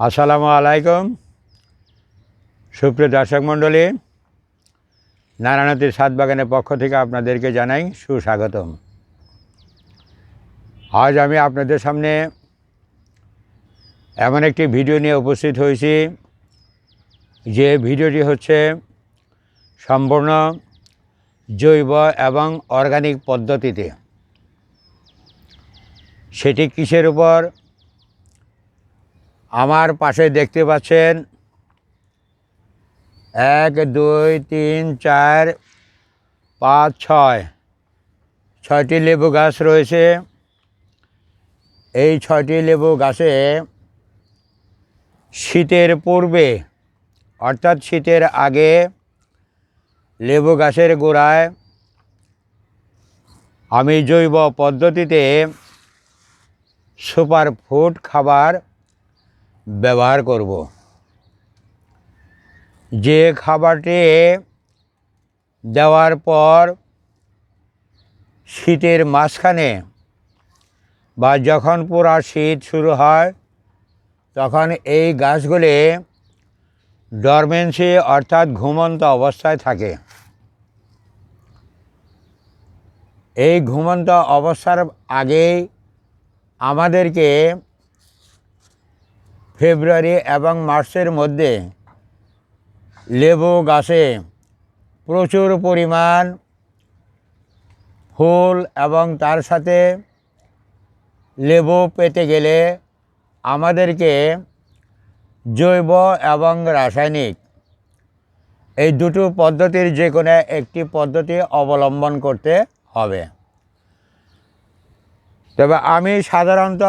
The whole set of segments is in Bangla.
আসসালামু আলাইকুম। সুপ্রিয় দর্শক মণ্ডলী নারায়ণতীর সাত বাগানের পক্ষ থেকে আপনাদেরকে জানাই সুস্বাগতম। আজ আমি আপনাদের সামনে এমন একটি ভিডিও নিয়ে উপস্থিত হয়েছি, যে ভিডিওটি হচ্ছে সম্পূর্ণ জৈব এবং অর্গানিক পদ্ধতিতে। সেটি কিসের উপর? আমার পাশে দেখতে পাচ্ছেন। এক, দুই, তিন, চার, পাঁচ, ছয়। ছয়টি লেবু গাছ রয়েছে। এই ছয়টি লেবু গাছে শীতের পূর্বে, অর্থাৎ শীতের আগে লেবু গাছের গোড়ায় আমি জৈব পদ্ধতিতে সুপার ফুড খাবার ব্যবহার করব। যে খাবারটি দেওয়ার পর শীতের মাঝখানে বা যখন পুরা শীত শুরু হয়, তখন এই গাছগুলি ডরমেন্সি অর্থাৎ ঘুমন্ত অবস্থায় থাকে। এই ঘুমন্ত অবস্থার আগেই আমাদেরকে ফেব্রুয়ারি এবং মার্চের মধ্যে লেবু গাছে প্রচুর পরিমাণ ফুল এবং তার সাথে লেবু পেতে গেলে আমাদেরকে জৈব এবং রাসায়নিক এই দুটো পদ্ধতির যে কোনো একটি পদ্ধতি অবলম্বন করতে হবে। তবে আমি সাধারণত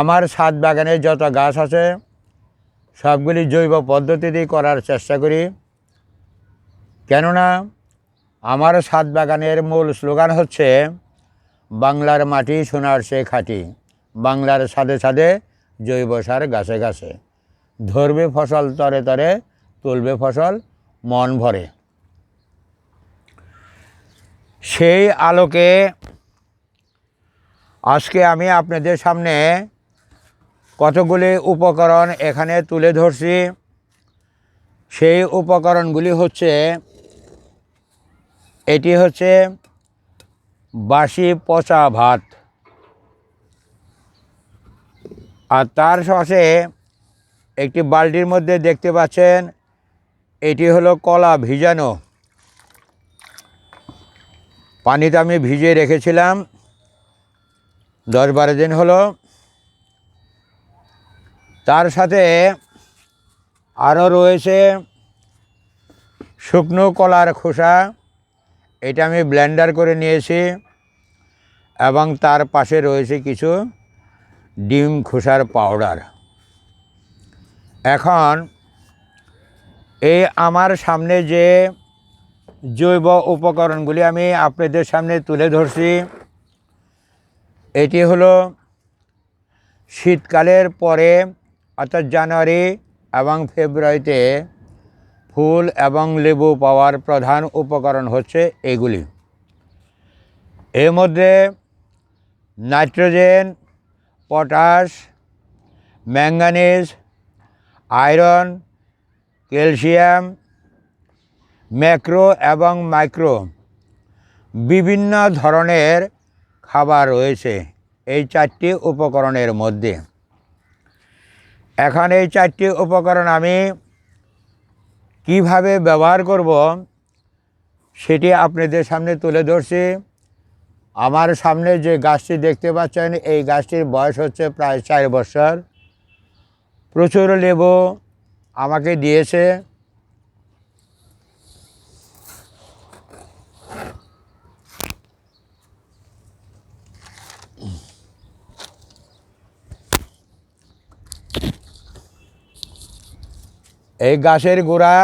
আমার ছাদ বাগানে যত গাছ আছে, সবগুলি জৈব পদ্ধতিতেই করার চেষ্টা করি। কেননা, আমার ছাদ বাগানের মূল স্লোগান হচ্ছে, বাংলার মাটি সোনার সে খাঁটি, বাংলার সাথে সাথে জৈব সার গাছে গাছে। ধরবে ফসল তরে তরে, তুলবে ফসল, মন ভরে। সেই আলোকে আজকে আমি আপনাদের সামনে কতগুলি উপকরণ এখানে তুলে ধরছি? সেই উপকরণগুলি হচ্ছে, এটি হচ্ছে বাসি পচা ভাত। আর তার পাশে একটি বালতির মধ্যে দেখতে পাচ্ছেন, এটি হলো কলা ভিজানো। পানিতে আমি ভিজিয়ে রেখেছিলাম। দশ বারো দিন হলো। তার সাথে আরও রয়েছে শুকনো কলার খোসা, এটা আমি ব্লেন্ডার করে নিয়েছি এবং তার পাশে রয়েছে কিছু ডিম খোসার পাউডার। এখন এই আমার সামনে যে জৈব উপকরণগুলি আমি আপনাদের সামনে তুলে ধরছি, এটি হলো শীতকালের পরে অর্থাৎ জানুয়ারি এবং ফেব্রুয়ারিতে ফুল এবং লেবু পাওয়ার প্রধান উপকরণ হচ্ছে এগুলি। এর মধ্যে nitrogen, potash manganese iron, calcium, macro এবং মাইক্রো বিভিন্ন ধরনের খাবার রয়েছে এই চারটি উপকরণের মধ্যে। এখন এই চারটি উপকরণ আমি কীভাবে ব্যবহার করব সেটি আপনাদের সামনে তুলে ধরছি। আমার সামনে যে গাছটি দেখতে পাচ্ছেন, এই গাছটির বয়স হচ্ছে প্রায় চার বছর। প্রচুর লেবু আমাকে দিয়েছে। এই গাছের গোড়া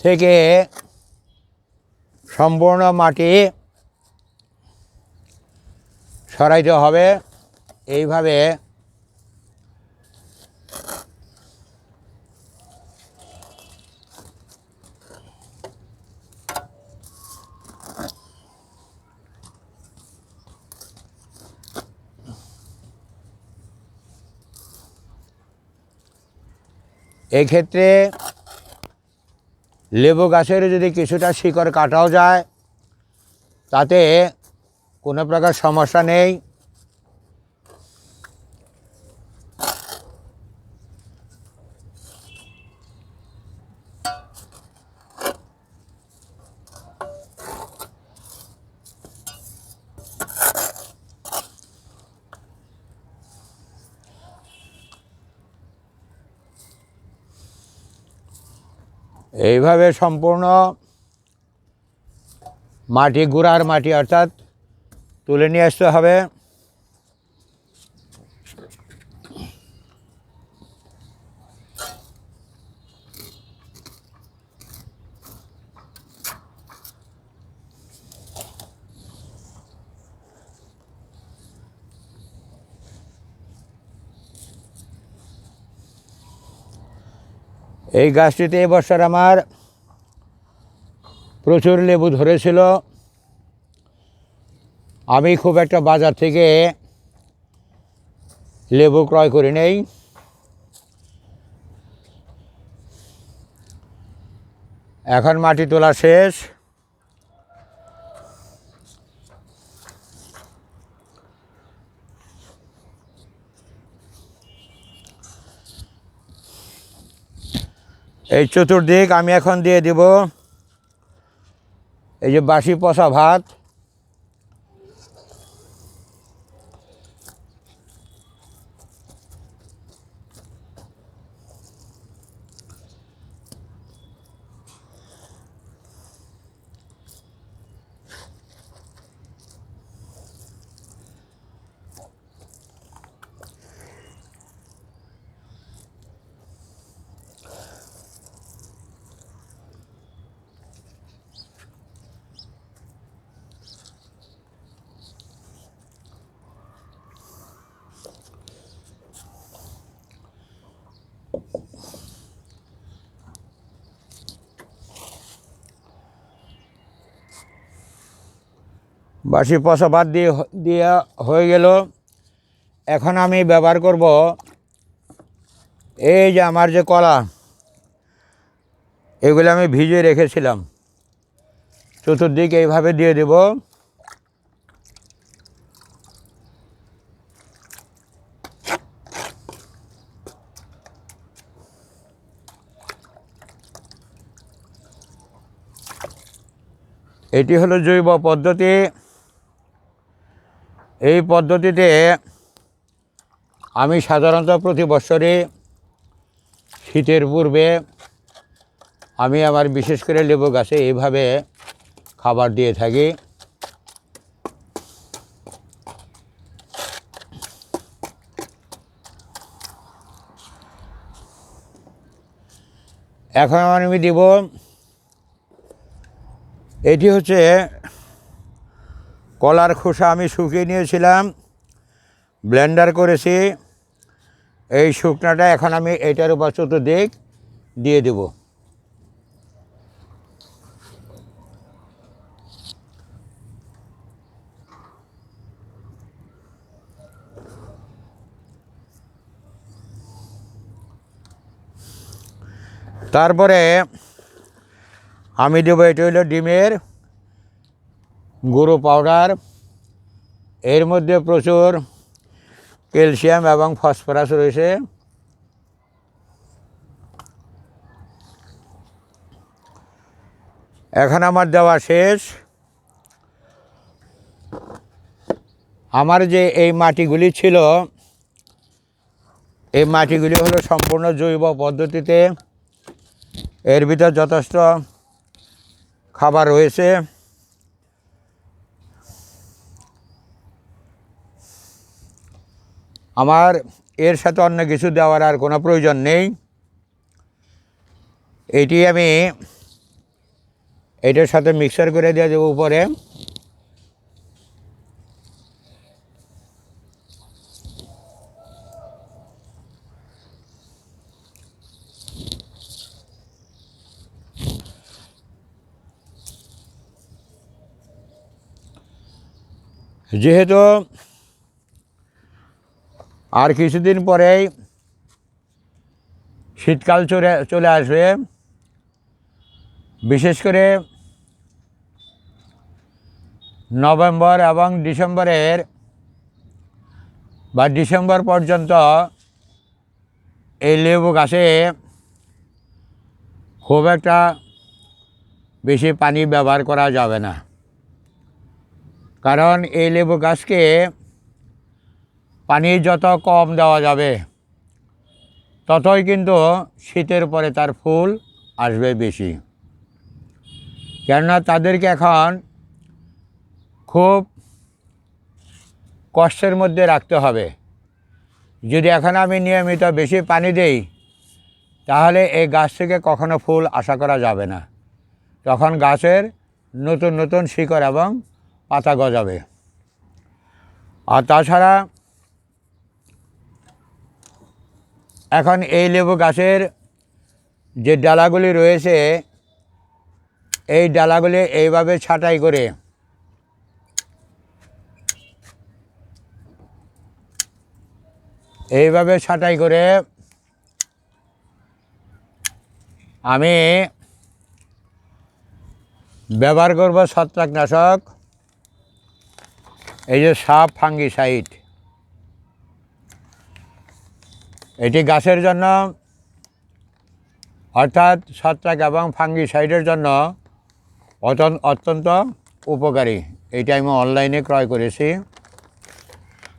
থেকে সম্পূর্ণ মাটি সরাইতে হবে। এইভাবে এক্ষেত্রে লেবু গাছের যদি কিছুটা শিকড় কাটাও যায় তাতে কোনো প্রকার সমস্যা নেই। এইভাবে সম্পূর্ণ মাটি গুঁড়ার মাটি অর্থাৎ তুলে নিয়ে আসতে হবে। এই গাছটিতে এবছর আমার প্রচুর লেবু ধরেছিল। আমি খুব একটা বাজার থেকে লেবু ক্রয় করি নেই। এখন মাটি তোলা শেষ। এই চতুর্দিক আমি এখন দিয়ে দিব। এই যে বাসি পচা ভাত। বাসি পচা বাদ দিয়ে দিয়ে হয়ে গেল। এখন আমি ব্যবহার করব এই যে আমার যে কলা, এগুলো আমি ভিজিয়ে রেখেছিলাম। চতুর্দিকে এইভাবে দিয়ে দেব। এটি হলো জৈব পদ্ধতি। এই পদ্ধতিতে আমি সাধারণত প্রতি বছরে শীতের পূর্বে আমি আমার বিশেষ করে লেবু গাছে এইভাবে খাবার দিয়ে থাকি। এখন আমি দিব, এটি হচ্ছে কলার খোসা আমি শুকিয়ে নিয়েছিলাম, ব্লেন্ডার করেছি। এই শুকনাটা এখন আমি এটার উপর চতুর্দিক দিয়ে দেব। তারপরে আমি দেবো এটা হলো ডিমের গুঁড়ো পাউডার এর মধ্যে প্রচুর ক্যালসিয়াম এবং ফসফরাস রয়েছে। এখন আমার দেওয়া শেষ। আমার যে এই মাটিগুলি ছিল, এই মাটিগুলি হলো সম্পূর্ণ জৈব পদ্ধতিতে। এর ভিতর যথেষ্ট খাবার রয়েছে। আমার এর সাথে অন্য কিছু দেওয়ার আর কোনো প্রয়োজন নেই। এটি আমি এটার সাথে মিক্সার করে দিয়ে দেবো উপরে। যেহেতু আর কিছুদিন পরেই শীতকাল চলে চলে আসবে। বিশেষ করে নভেম্বর এবং ডিসেম্বরের বা ডিসেম্বর পর্যন্ত এই লেবু গাছে খুব একটা বেশি পানি ব্যবহার করা যাবে না। কারণ এই লেবু গাছকে পানি যত কম দেওয়া যাবে, ততই কিন্তু শীতের পরে তার ফুল আসবে বেশি। কেননা তাদেরকে এখন খুব কষ্টের মধ্যে রাখতে হবে। যদি এখন আমি নিয়মিত বেশি পানি দেই, তাহলে এই গাছ থেকে কখনো ফুল আশা করা যাবে না। তখন গাছের নতুন নতুন শিকড় এবং পাতা গজাবে। আর তাছাড়া এখন এই লেবু গাছের যে ডালাগুলি রয়েছে, এই ডালাগুলি এইভাবে ছাঁটাই করে। এইভাবে ছাঁটাই করে আমি ব্যবহার করব ছত্রাকনাশক, এই যে সাপ ফাঙ্গিসাইড। এটি গাছের জন্য, অর্থাৎ ছত্রাক এবং ফাঙ্গিসাইডের জন্য অতন- অত্যন্ত উপকারী। এইটা আমি অনলাইনে ক্রয় করেছি।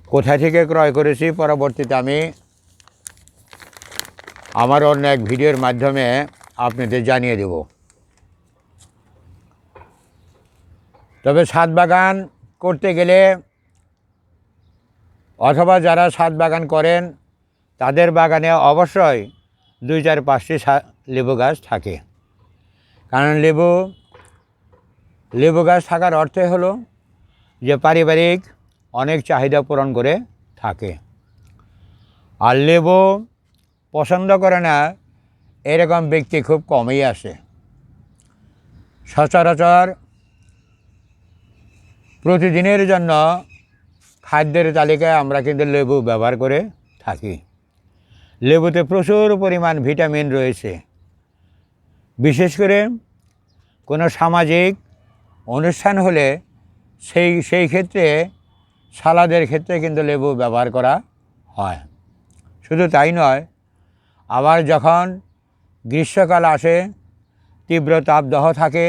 কোথা থেকে ক্রয় করেছি? পরবর্তীতে আমি আমার অন্য এক ভিডিওর মাধ্যমে আপনাদের জানিয়ে দেব। তবে ছাদ বাগান করতে গেলে, অথবা যারা ছাদ বাগান করেন তাদের বাগানে অবশ্যই দুই চার পাঁচটি লেবু গাছ থাকে। কারণ লেবু লেবু গাছ থাকার অর্থে হলো যে পারিবারিক অনেক চাহিদা পূরণ করে থাকে। আর লেবু পছন্দ করে না, এরকম ব্যক্তি খুব কমই আসে। সচরাচর প্রতিদিনের জন্য খাদ্যের তালিকায় আমরা কিন্তু লেবু ব্যবহার করে থাকি। লেবুতে প্রচুর পরিমাণ ভিটামিন রয়েছে। বিশেষ করে কোনো সামাজিক অনুষ্ঠান হলে সেই সেই ক্ষেত্রে, সালাদের ক্ষেত্রে কিন্তু লেবু ব্যবহার করা হয়। শুধু তাই নয়, আবার যখন গ্রীষ্মকাল আসে, তীব্র তাপদহ থাকে,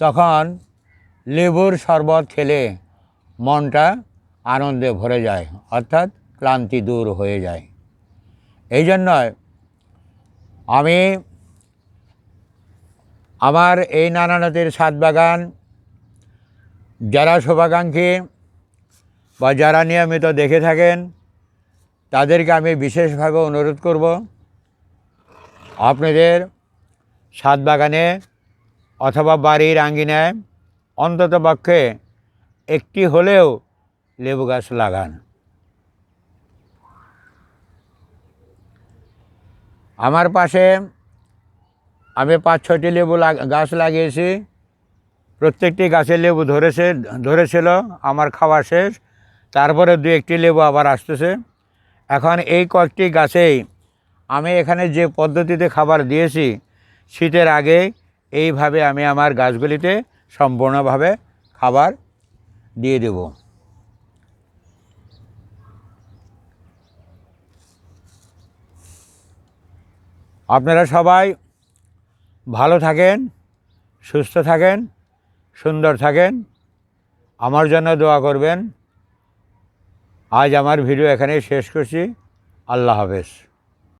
তখন লেবুর শরবত খেলে মনটা আনন্দে ভরে যায়, অর্থাৎ ক্লান্তি দূর হয়ে যায়। এই জন্যই আমি আমার এই নানানতির ছাদ বাগান, যারা শুভাকাঙ্ক্ষী বা যারা নিয়মিত দেখে থাকেন, তাদেরকে আমি বিশেষভাবে অনুরোধ করব, আপনাদের ছাদ বাগানে অথবা বাড়ির আঙ্গিনায় অন্তত পক্ষে একটি হলেও লেবু গাছ লাগান। আমার পাশে আমি পাঁচ ছয়টি লেবু গাছ লাগিয়েছি। প্রত্যেকটি গাছে লেবু ধরেছে, ধরেছিল, আমার খাওয়া শেষ। তারপরে দু একটি লেবু আবার আসতেছে। এখন এই কয়েকটি গাছেই আমি এখানে যে পদ্ধতিতে খাবার দিয়েছি, শীতের আগে এইভাবে আমি আমার গাছগুলিতে সম্পূর্ণভাবে খাবার দিয়ে দেব। আপনারা সবাই ভালো থাকেন, সুস্থ থাকেন, সুন্দর থাকেন। আমার জন্য দোয়া করবেন। আজ আমার ভিডিও এখানেই শেষ করছি। আল্লাহ হাফেজ।